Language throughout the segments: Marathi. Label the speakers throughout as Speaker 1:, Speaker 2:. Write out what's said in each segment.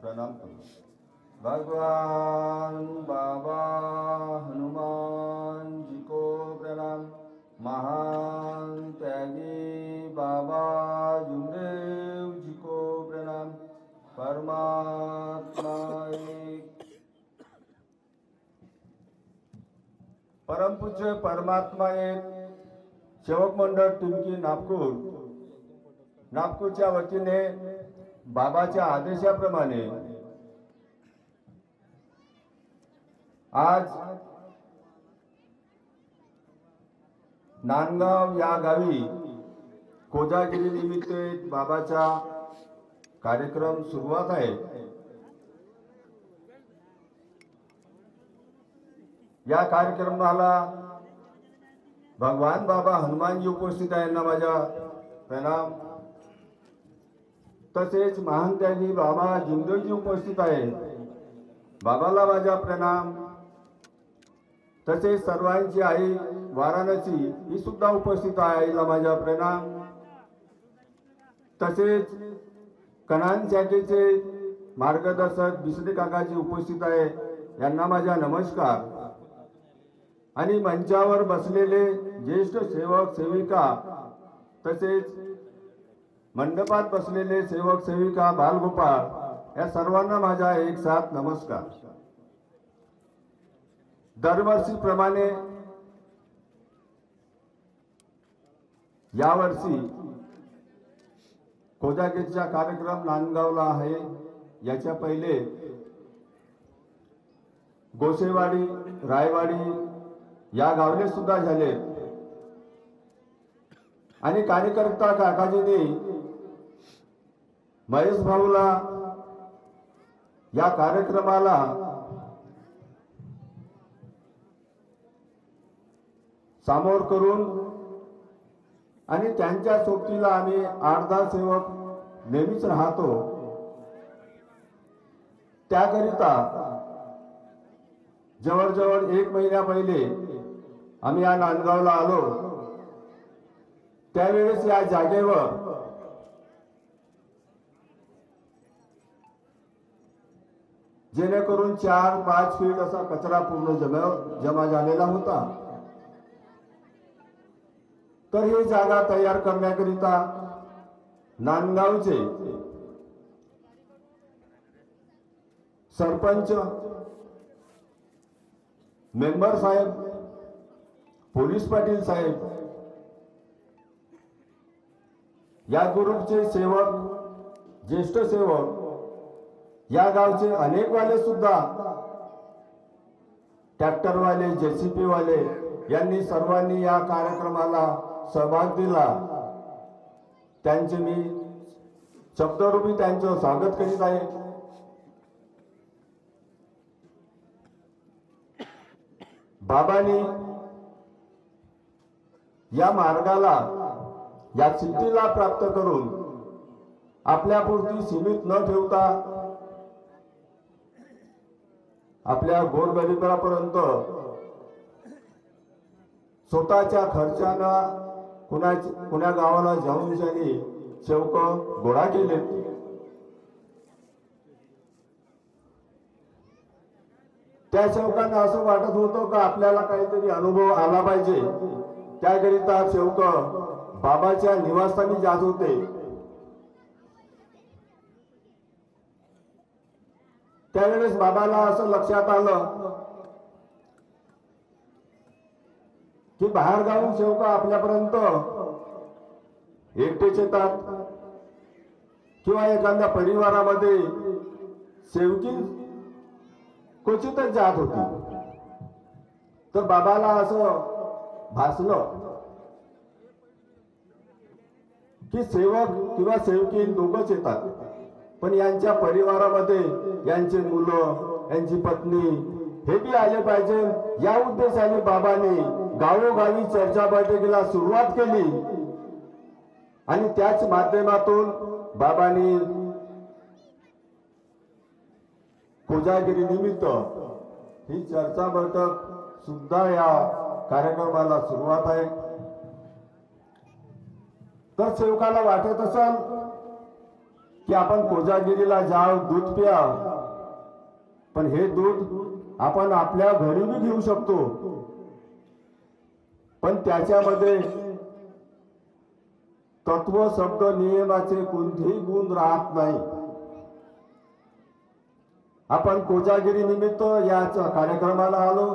Speaker 1: प्रणाम भगवान बाबा हनुमान जी को प्रणाम। महान त्यागी बाबा जुमदेव जी को प्रणाम। परमात्मा एक परमपूज्य परमात्मा एक। सेवक मंडळ टिमकी नागपूर नागपूरच्या वतीने बाबाच्या आदेशाप्रमाणे आज नांदगाव या गावी कोजागिरी निमित्त बाबाचा कार्यक्रम सुरुवात आहे. या कार्यक्रमाला भगवान बाबा हनुमानजी उपस्थित आहे ना माझ्या. प्रणाम. तसेच महानत्याजी बाबा जिंदोजी उपस्थित आहे बाबाला माझा प्रणाम. तसेच सर्वांची आई वाराणसी ही सुद्धा उपस्थित आहे आईला माझा प्रणाम. तसेच कणान शाखेचे मार्गदर्शक दुसरे काकाजी उपस्थित आहे यांना माझा नमस्कार. आणि मंचावर बसलेले ज्येष्ठ सेवक सेविका तसेच मंडपात बसलेले सेवक सेविका बालगोपाळ या सर्वांना माझा एक साथ नमस्कार. दरवर्षीप्रमाणे यावर्षी कोजागिरीचा कार्यक्रम नांदगावला आहे. याच्या पहिले गोसेवाडी रायवाडी या गावले सुद्धा झाले. आणि कार्यकर्ता काकाजींनी महेश भाऊला या कार्यक्रमाला सामोर करून आणि त्यांच्या सोबतीला आम्ही आठ सेवक नेहमीच राहतो. त्याकरिता जवळजवळ एक महिन्या पहिले आम्ही या नांदगावला आलो. त्यावेळेस या जागेवर जेणेकरून चार पाच फीट असा कचरा पूर्ण जमा जमा झालेला होता. तर ही जागा तयार करण्याकरिता नांदगावचे सरपंच मेंबर साहेब पोलीस पाटील साहेब या ग्रुपचे सेवक ज्येष्ठ सेवक या गावचे अनेक वाले सुद्धा ट्रॅक्टरवाले जेसीपी वाले यांनी सर्वांनी या कार्यक्रमाला सहभाग दिला. त्यांचे मी शब्दरूपी त्यांचं स्वागत करीत आहे. बाबांनी या मार्गाला या सिद्धीला प्राप्त करून आपल्यापुरती सीमित न ठेवता आपल्या गोरगरिबापर्यंत. स्वतःच्या खर्चानं कुणाची कुण्या गावाला जाऊन त्यांनी शेवक गोळा केले. त्या शेवकांना असं वाटत होतं का आपल्याला काहीतरी अनुभव आला पाहिजे? त्याकरिता शेवक बाबाच्या निवासस्थानी जात होते. त्यावेळेस बाबाला असं लक्षात आलं की बाहेर गावून सेवक आपल्यापर्यंत एकटेच येतात किंवा एखाद्या परिवारामध्ये सेवकी क्वचितच जात होती. तर बाबाला असं भासलं की सेवक किंवा सेवकी दोघच येतात. पण यांच्या परिवारामध्ये यांचे मुलं यांची पत्नी हे बी आले पाहिजे. या उद्देशाने बाबाने गावोगावी चर्चा बैठकीला सुरुवात केली. आणि त्याच माध्यमातून बाबांनी कोजागिरी निमित्त ही चर्चा बैठक सुद्धा या कार्यक्रमाला सुरुवात आहे. तर सेवकाला वाटत असाल की आपण कोजागिरीला जाव दूध प्या पण हे दूध आपण आपल्या घरी बी घेऊ शकतो. पण त्याच्यामध्ये तत्व शब्द नियमाचे कोणतेही गुण राहत नाही. आपण कोजागिरी निमित्त याच कार्यक्रमाला आलो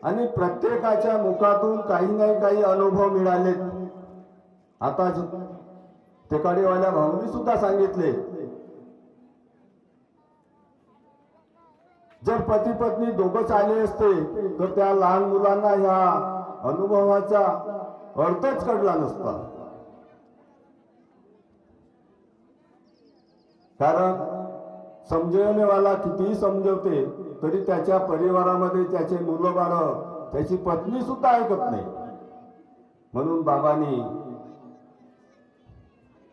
Speaker 1: आणि प्रत्येकाच्या मुखातून काही नाही काही अनुभव मिळाले आता तेकाडेवाल्या भाऊनी सुद्धा सांगितले. जर पती पत्नी दोघंच आले असते तर त्या लहान मुलांना ह्या अनुभवाचा अर्थच कळला नसता. कारण समजवणेवाला कितीही समजवते तरी त्याच्या परिवारामध्ये त्याचे मुलं बाळ त्याची पत्नी सुद्धा ऐकत नाही. म्हणून बाबांनी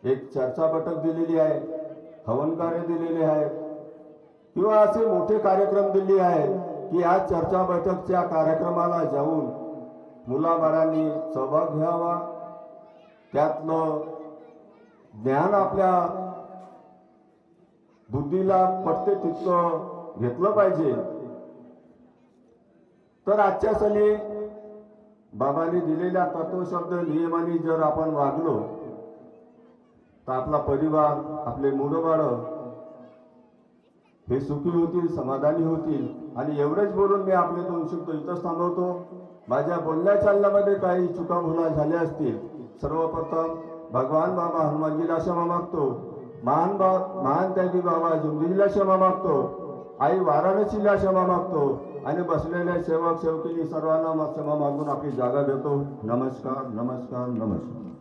Speaker 1: एक चर्चा बैठक दिलेली आहे हवन कार्य दिलेले आहे किंवा असे मोठे कार्यक्रम दिले आहेत की या चर्चा बैठकच्या कार्यक्रमाला जाऊन मुलाबाळांनी सहभाग घ्यावा. त्यातलं ज्ञान आपल्या बुद्धीला पटते तितकं घेतलं पाहिजे. तर आजच्या सणी बाबांनी दिलेल्या तत्वशब्द नियमाने जर आपण वागलो तर आपला परिवार आपले मुलंबाळं हे सुखी होतील समाधानी होतील. आणि एवढेच बोलून मी आपले दोन शब्द इथंच थांबवतो. माझ्या बोलण्या चालण्यामध्ये काही चुका भुला झाल्या असतील. सर्वप्रथम भगवान बाबा हनुमानजीला क्षमा मागतो. महान बा महान त्यागी बाबा जुमजीला क्षमा मागतो. आई वाराणसीला क्षमा मागतो. आणि बसलेल्या सेवक सेवकीनी सर्वांना क्षमा मागून आपली जागा देतो. नमस्कार नमस्कार नमस्कार.